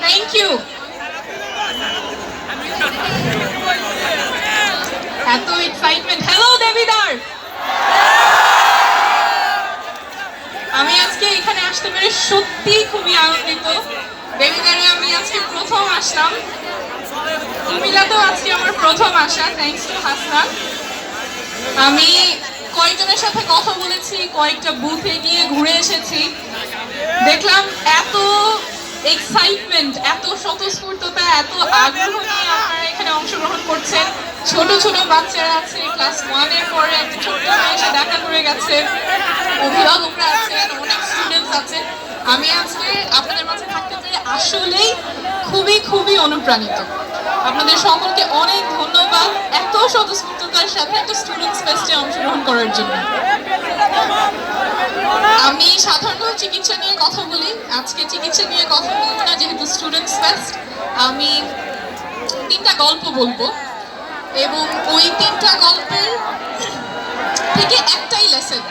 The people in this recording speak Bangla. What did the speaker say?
থ্যাংক ইউ এত এক্সাইটমেন্ট হ্যালো দেবিদার! আমি আজকে এখানে আসতে পেরে সত্যি খুবই আনন্দিত। দেবিদারে আমি আজকে প্রথম আসলাম। কুমিল্লাতেও আজকে আমার প্রথম আসা থ্যাংকস টু হাসনান আমি কয়েকজনের সাথে কয়েকটা বুথে গিয়ে ঘুরে এসেছি। দেখলাম এত এক্সাইটমেন্ট এত স্বতঃস্ফূর্ততা, এত আগ্রহ নিয়ে আপনারা এখানে অংশগ্রহণ করছেন। ছোট ছোট বাচ্চারা আছে ক্লাস ওয়ানের পরে একটা ছোট্ট এসে দেখা করে গেছে। অভিভাবকরা আছেন অনেক স্টুডেন্টস আছেন আমি আজকে আপনাদের মাঝে থাকতে পেরে আসলেই খুবই খুবই অনুপ্রাণিত। আপনাদের সকলকে অনেক ধন্যবাদ এত স্বতঃস্ফূর্ততার সাথে একটা স্টুডেন্টস ফেস্টে অংশগ্রহণ করার জন্য। আমি সাধারণত চিকিৎসা নিয়ে কথা বলি। আজকে চিকিৎসা নিয়ে কথা বলব না, যেহেতু স্টুডেন্টস ফার্স্ট আমি তিনটা গল্প বলব। এবং ওই তিনটা গল্পের থেকে একটাই লেসন